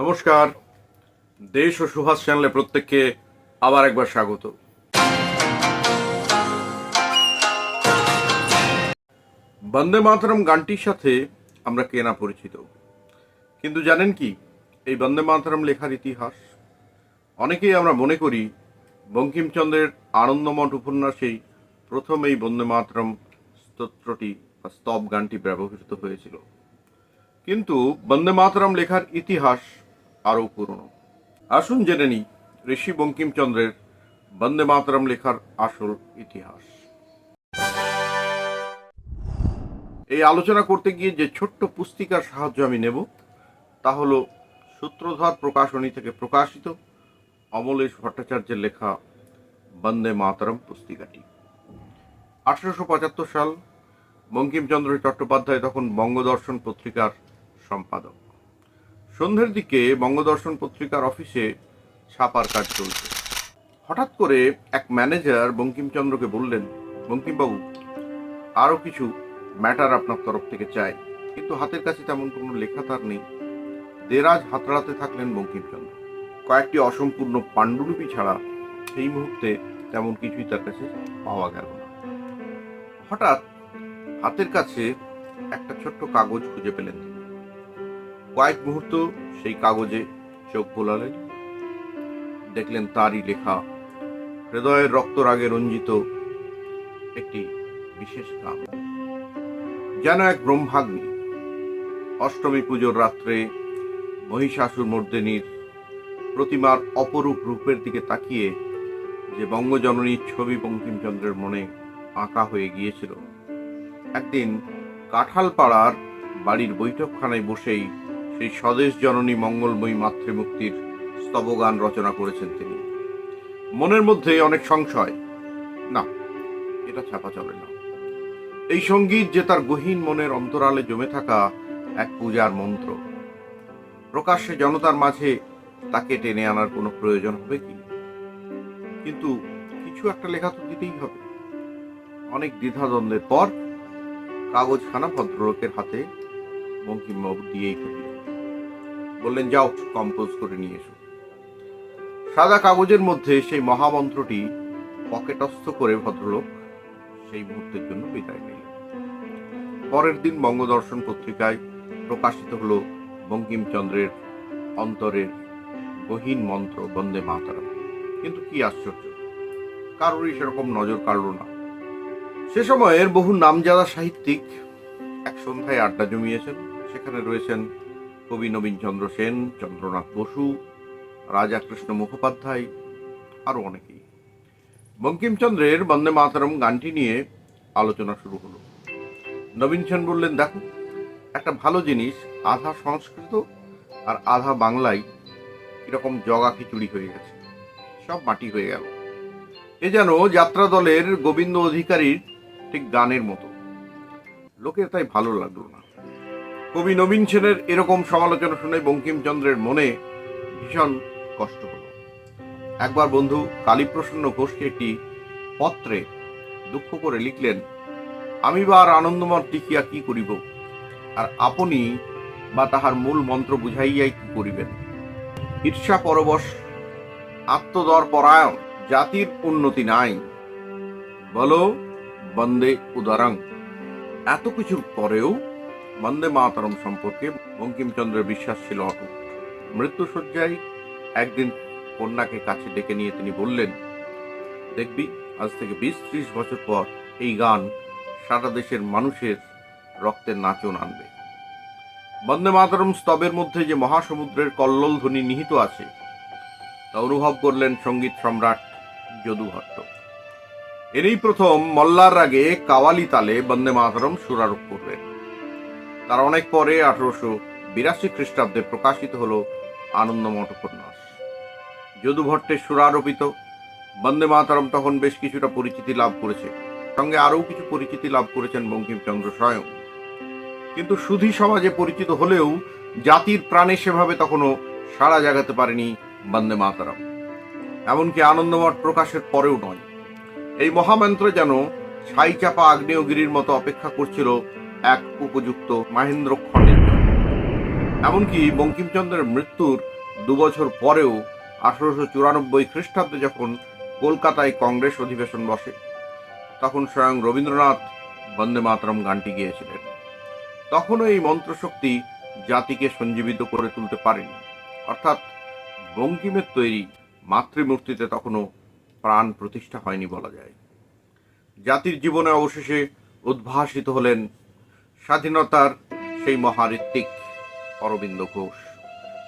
নমস্কার। দেশ ও সুভাষ চ্যানেলে প্রত্যেককে আবার একবার স্বাগত। বন্দে মাতরম গানটির সাথে আমরা কেনা পরিচিত। কিন্তু জানেন কি, এই বন্দে মাতরম লেখার ইতিহাস? অনেকেই আমরা মনে করি বঙ্কিমচন্দ্রের আনন্দমঠ উপন্যাসেই প্রথম এই বন্দে মাতরম স্তোত্রটি বা স্তব গানটি ব্যবহৃত হয়েছিল। কিন্তু বন্দে মাতরম লেখার ইতিহাস আরও পুরনো। আসুন জেনে নিই, ঋষি বঙ্কিমচন্দ্রের বন্দে মাতরম লেখার আসল ইতিহাস। এই আলোচনা করতে গিয়ে যে ছোট্ট পুস্তিকার সাহায্য আমি নেব, তা হলো সূত্রধর প্রকাশনী থেকে প্রকাশিত অমলেশ ভট্টাচার্যের লেখা বন্দে মাতরম পুস্তিকাটি। আঠারোশো পঁচাত্তর সাল বঙ্কিমচন্দ্র চট্টোপাধ্যায় তখন বঙ্গদর্শন পত্রিকার সম্পাদক। সন্ধ্যের দিকে বঙ্গদর্শন পত্রিকার অফিসে ছাপার কাজ চলছে। হঠাৎ করে এক ম্যানেজার বঙ্কিমচন্দ্রকে বললেন, বঙ্কিমবাবু, আরও কিছু ম্যাটার আপনার তরফ থেকে চাই। কিন্তু হাতের কাছে তেমন কোনো লেখা তার নেই। দেরাজ হাতড়াতে থাকলেন বঙ্কিমচন্দ্র। কয়েকটি অসম্পূর্ণ পাণ্ডুলিপি ছাড়া সেই মুহূর্তে তেমন কিছুই তার কাছে পাওয়া গেল না। হঠাৎ হাতের কাছে একটা ছোট্ট কাগজ খুঁজে পেলেন কয়েক মুহূর্ত সেই কাগজে চোখ বোলালেন। দেখলেন তারই লেখা, হৃদয়ের রক্তরাগে রঞ্জিত একটি বিশেষ গান যেন এক ব্রহ্মাগ্নি, অষ্টমী পুজোর রাত্রে মহিষাসুর মর্দিনীর প্রতিমার অপরূপ রূপের দিকে তাকিয়ে যে বঙ্গজননীর ছবি বঙ্কিমচন্দ্রের মনে আঁকা হয়ে গিয়েছিল। একদিন কাঁঠালপাড়ার বাড়ির বৈঠকখানায় বসেই সেই স্বদেশ জননী মঙ্গলময়ী মাতৃমুক্তির স্তবগান রচনা করেছেন তিনি। মনের মধ্যে অনেক সংশয়। না, এটা ছাপা চলে না। এই সংগীত যে তার গহীন মনের অন্তরালে জমে থাকা এক পূজার মন্ত্র। প্রকাশ্যে জনতার মাঝে তাকে টেনে আনার কোনো প্রয়োজন হবে কি? কিন্তু কিছু একটা লেখা তো দিতেই হবে। অনেক দ্বিধাদ্বন্দ্বের পর কাগজখানা ভদ্রলোকের হাতে বঙ্কিমবাবু দিয়েই ফেললেন। বললেন, যাও কম্পোজ করে নিয়ে এসো। সাদা কাগজের মধ্যে সেই মহামন্ত্রটি পকেটস্থ করে ভদ্রলোক সেই মুহূর্তের জন্য বিদায় নিলেন। পরের দিন বঙ্গদর্শন পত্রিকায় প্রকাশিত হলো বঙ্কিমচন্দ্রের অন্তরের গহীন মন্ত্র, বন্দে মাতারাম। কিন্তু কি আশ্চর্য, কারোরই সেরকম নজর কাড়ল না। সে সময়ের বহু নামজাদা সাহিত্যিক এক সন্ধ্যায় আড্ডা জমিয়েছেন। সেখানে রয়েছেন কবি নবীনচন্দ্র সেন, চন্দ্রনাথ বসু, রাজা কৃষ্ণ মুখোপাধ্যায় আরও অনেকেই। বঙ্কিমচন্দ্রের বন্দে মাতরম গানটি নিয়ে আলোচনা শুরু হলো। নবীন সেন বললেন, দেখো, একটা ভালো জিনিস, আধা সংস্কৃত আর আধা বাংলায় এরকম জগা খিচুড়ি হয়ে গেছে। সব মাটি হয়ে গেল। এ যেন যাত্রা দলের গোবিন্দ অধিকারীর ঠিক গানের মতো। লোকের তাই ভালো লাগল না। কবি নবীন সেনের এরকম সমালোচনা শুনে বঙ্কিমচন্দ্রের মনে ভীষণ কষ্ট হলো। একবার বন্ধু কালীপ্রসন্ন ঘোষকে একটি পত্রে দুঃখ করে লিখলেন, আমি বা আর আনন্দময় টিকিয়া কি করিব? আর আপনি বা তাহার মূল মন্ত্র বুঝাইয়াই কি করিবেন? ঈর্ষা পরবশ, আত্মদর পরায়ণ, জাতির উন্নতি নাই। বলো, বন্দে উদারাং। এত কিছুর পরেও বন্দে মাতরম সম্পর্কে বঙ্কিমচন্দ্রের বিশ্বাস ছিল অটুট। মৃত্যুসজ্জায় একদিন কন্যাকে কাছে ডেকে নিয়ে তিনি বললেন, দেখবি, আজ থেকে বিশ ত্রিশ বছর পর এই গান সারা দেশের মানুষের রক্তের নাচন আনবে। বন্দে মাতরম স্তবের মধ্যে যে মহাসমুদ্রের কল্লোল ধ্বনি নিহিত আছে, তা অনুভব করলেন সংগীত সম্রাট যদু ভট্ট এরই প্রথম মল্লার রাগে কাওয়ালি তালে বন্দে মাতরম সুরারোপ করলেন। তার অনেক পরে আঠারোশো বিরাশি খ্রিস্টাব্দে প্রকাশিত হল আনন্দমঠ উপন্যাস যদু ভট্টের সুরারোপিত বন্দে মাতারম তখন বেশ কিছুটা পরিচিতি লাভ করেছে, সঙ্গে আরও কিছু পরিচিতি লাভ করেছেন বঙ্কিমচন্দ্র স্বয়ং। কিন্তু সুধী সমাজে পরিচিত হলেও জাতির প্রাণে সেভাবে তখনও সাড়া জাগাতে পারেনি বন্দে মাতারাম। এমনকি আনন্দমঠ প্রকাশের পরেও নয়। এই মহামন্ত্র যেন ছাই চাপা আগ্নেয়গিরির মতো অপেক্ষা করছিল এক উপযুক্ত মাহেন্দ্র খণ্ডের জন্য এমনকি বঙ্কিমচন্দ্রের মৃত্যুর দু বছর পরেও আঠারোশো চুরানব্বই খ্রিস্টাব্দে যখন কলকাতায় কংগ্রেস অধিবেশন বসে, তখন স্বয়ং রবীন্দ্রনাথ বন্দে মাতরম গানটি গিয়েছিলেন। তখনও এই মন্ত্রশক্তি জাতিকে সঞ্জীবিত করে তুলতে পারেনি। অর্থাৎ বঙ্কিমের তৈরি মাতৃমূর্তিতে তখনও প্রাণ প্রতিষ্ঠা হয়নি বলা যায়। জাতির জীবনে অবশেষে উদ্ভাসিত হলেন স্বাধীনতার সেই মহারিত্বিক অরবিন্দ ঘোষ।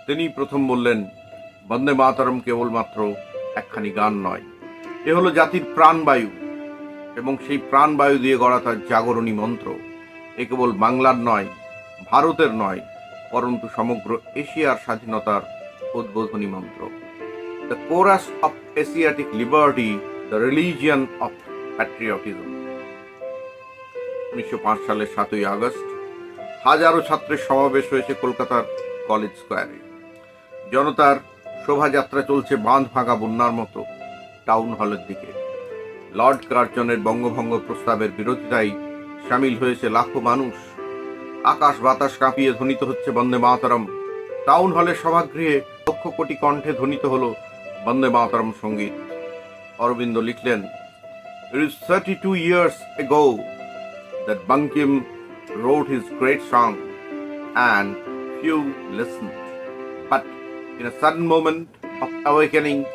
তিনি প্রথম বললেন, বন্দে মাতরম কেবলমাত্র একখানি গান নয়। এ হলো জাতির প্রাণবায়ু এবং সেই প্রাণবায়ু দিয়ে গড়া তার জাগরণী মন্ত্র। এ কেবল বাংলার নয়, ভারতের নয়, পরন্তু সমগ্র এশিয়ার স্বাধীনতার উদ্বোধনী মন্ত্র। The chorus of Asiatic liberty the religion of patriotism উনিশশো পাঁচ সালের সাতই আগস্ট হাজারো ছাত্রের সমাবেশ হয়েছে কলকাতার কলেজ স্কোয়ারে। জনতার শোভাযাত্রা চলছে বাঁধ ভাঙা বন্যার মতো টাউন হলের দিকে। লর্ড কার্জনের বঙ্গভঙ্গ প্রস্তাবের বিরোধিতায় সামিল হয়েছে লাখো মানুষ। আকাশ বাতাস কাঁপিয়ে ধ্বনিত হচ্ছে বন্দে মাতরম। টাউন হলের সভাগৃহে লক্ষ কোটি কণ্ঠে ধ্বনিত হল বন্দে মাতরম সংগীত। অরবিন্দ লিখলেন it It is 32 years ago that Bankim wrote his great song and few listened. But in a sudden moment of awakening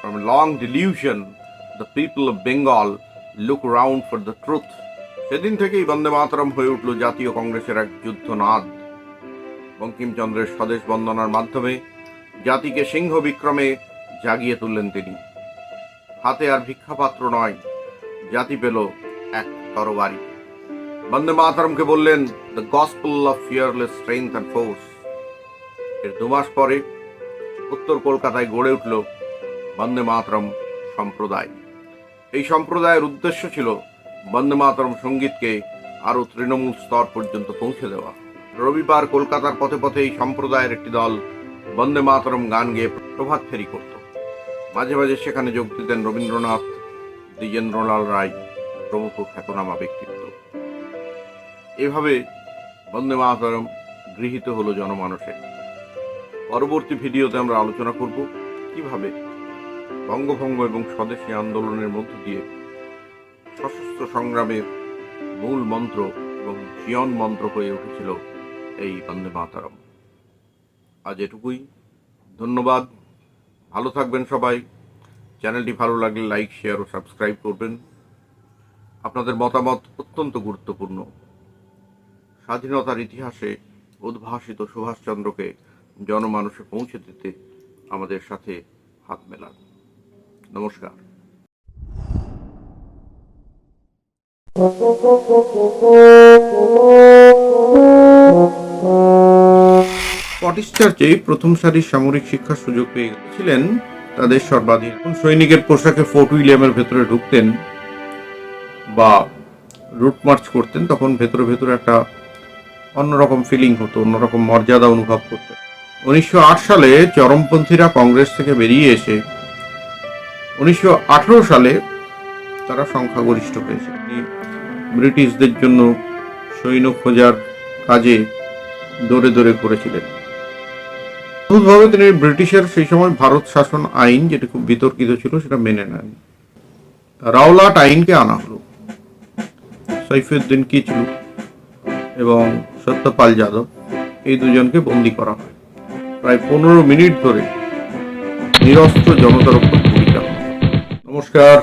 from a long delusion, the people of Bengal look around for the truth. সেদিন থেকেই বন্দে মাতরম হয়ে উঠল জাতীয় কংগ্রেসের এক যুদ্ধনাদ বঙ্কিমচন্দ্রের স্বদেশ বন্দনার মাধ্যমে জাতিকে সিংহ বিক্রমে জাগিয়ে তুললেন তিনি হাতে আর ভিক্ষাপাত্র নয় জাতি পেল এক তরবারি বন্দে মাতরমকে বললেন the gospel of fearless strength and force এর দু মাস পরে উত্তর কলকাতায় গড়ে উঠল বন্দে মাতরম সম্প্রদায়। এই সম্প্রদায়ের উদ্দেশ্য ছিল বন্দে মাতরম সঙ্গীতকে আরও তৃণমূল স্তর পর্যন্ত পৌঁছে দেওয়া। রবিবার কলকাতার পথে পথে এই সম্প্রদায়ের একটি দল বন্দে মাতরম গান গেয়ে প্রভাত ফেরি করত। মাঝে মাঝে সেখানে যোগ দিতেন রবীন্দ্রনাথ, দ্বিজেন্দ্রলাল রায় প্রমুখ খ্যাতনামা ব্যক্তিত্ব। এভাবে বন্দে মাতরম গৃহীত হলো জনমানসে। পরবর্তী ভিডিওতে আমরা আলোচনা করব কীভাবে বঙ্গভঙ্গ এবং স্বদেশী আন্দোলনের মধ্য দিয়ে সশস্ত্র সংগ্রামের মূল মন্ত্র এবং জীবন মন্ত্র হয়ে উঠেছিল এই বন্দে মাতারম। আজ এটুকুই। ধন্যবাদ। ভালো থাকবেন সবাই। চ্যানেলটি ভালো লাগলে লাইক, শেয়ার ও সাবস্ক্রাইব করবেন। আপনাদের মতামত অত্যন্ত গুরুত্বপূর্ণ। স্বাধীনতার ইতিহাসে উদ্ভাসিত সুভাষচন্দ্রকে জনমানুষে পৌঁছে দিতে আমাদের সাথে হাত মেলান। নমস্কার। স্কটিশ চার্চে প্রথম সারির সামরিক শিক্ষার সুযোগ পেয়ে ছিলেন তাদের সর্বাধিক সৈনিকের পোশাকে ফোর্ট উইলিয়ামের ভেতরে ঢুকতেন বা রুট মার্চ করতেন, তখন ভেতরে ভেতরে একটা অন্যরকম ফিলিং হতো, অন্যরকম মর্যাদা অনুভব করতেন উনিশশো সালে চরমপন্থীরা কংগ্রেস থেকে বেরিয়ে এসে, উনিশশো আঠেরো সালে তারা সংখ্যাগরিষ্ঠ হয়েছে। ব্রিটিশদের জন্য সৈন্য খোঁজার কাজে দৌড়ে দৌড়ে করেছিলেন। অদ্ভুতভাবে তিনি ব্রিটিশের সেই সময় ভারত শাসন আইন, যেটা খুব বিতর্কিত ছিল, সেটা মেনে নেন। রাওলাট আইনকে আনা হলো। সৈফুদ্দিন কিচলু এবং সত্যপাল যাদব, এই দুজনকে বন্দি করা হয়। প্রায় পনেরো মিনিট ধরে নিরস্ত্র জনতার উপর ভূমিকা নমস্কার।